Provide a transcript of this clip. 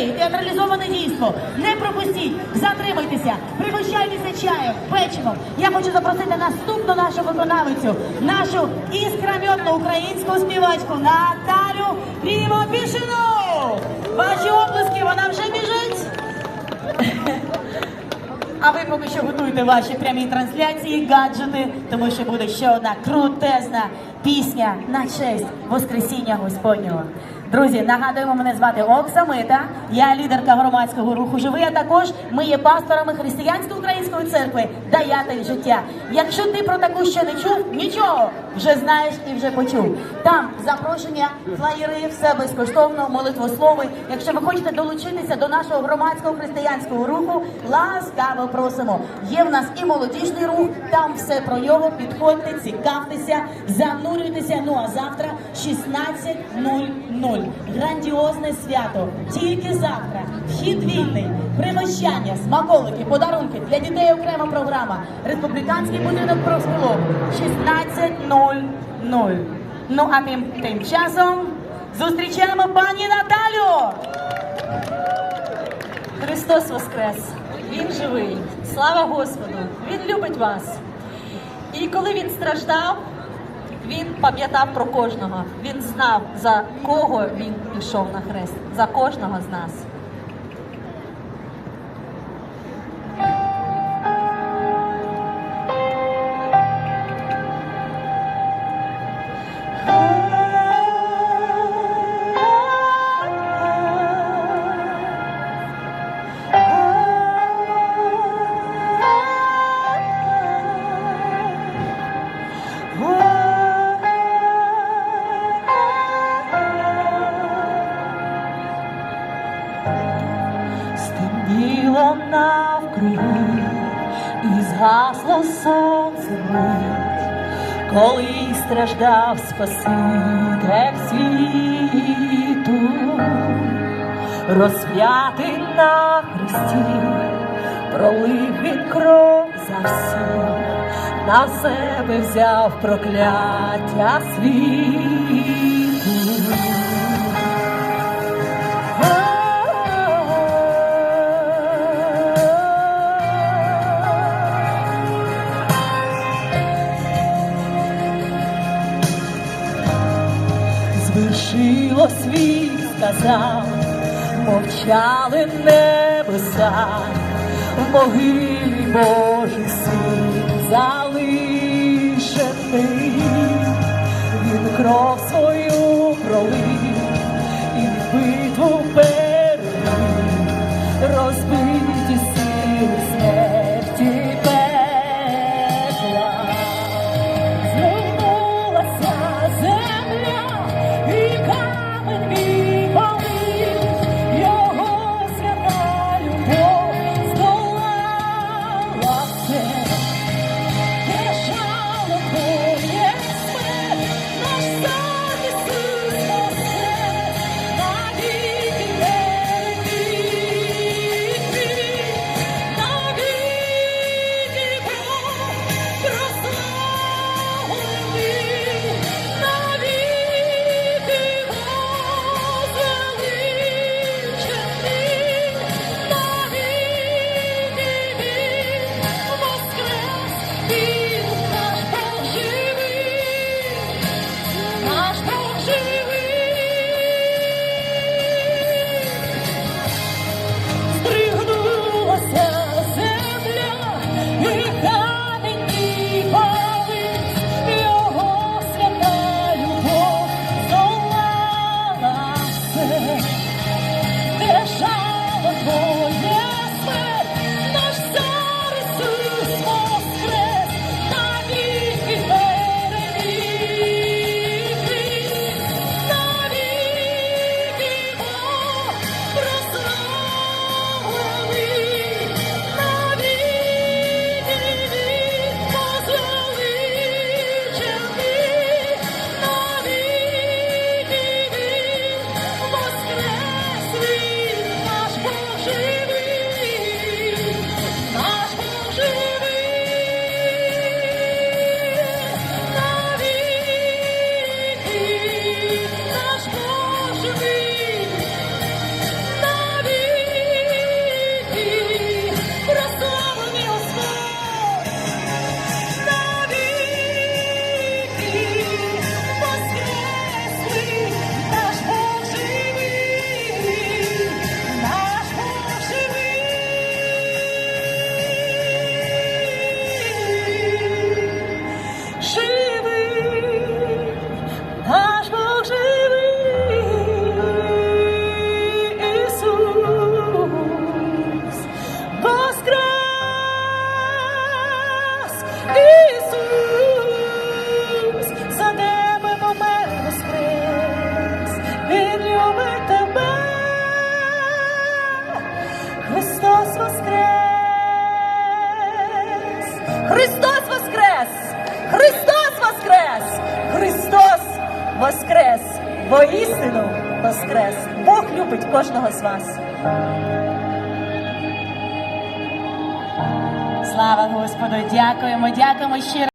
дітей, театралізоване дійство. Не пропустіть, затримайтеся, пригощайтеся чаєм, печивом. Я хочу запросити наступну нашу виконавицю, нашу іскрометну українську співачку Наталю Рівопішину. Ваші оплески, вона вже біжить. А ви поки що готуйте ваші прямі трансляції, гаджети, тому що буде ще одна крутезна пісня на честь Воскресіння Господнього. Друзі, нагадуємо, мене звати Оксамита, я лідерка громадського руху Живий, а також ми є пасторами християнсько-української церкви Даятель життя. Якщо ти про таку ще не чув, нічого вже знаєш і вже почув. Там запрошення, флаєри, все безкоштовно, молитвослови. Якщо ви хочете долучитися до нашого громадського християнського руху, ласкаво просимо. Є в нас і молодіжний рух, там все про його. Підходьте, цікавтеся, занурюйтеся. Ну а завтра 16.00. Грандіозне свято. Тільки завтра. Вхід вільний, пригощання, смаколики, подарунки для дітей окрема програма. Республіканський будинок профспілок 16.00. Ну а тим, тим часом зустрічаємо пані Наталю. Христос Воскрес! Він живий. Слава Господу! Він любить вас. І коли він страждав, він пам'ятав про кожного. Він знав, за кого він пішов на хрест, за кожного з нас. Стемніло навкруги і згасло сонце мить, коли страждав Спаситель світу, розп'ятий на хресті, пролив він кров за всіх, на себе взяв прокляття світу. Світ, сказав, мовчали небеса, в могилі Божий син залишений, він кров Воскрес! Воістину Воскрес! Бог любить кожного з вас. Слава Господу! Дякуємо, дякуємо щиро.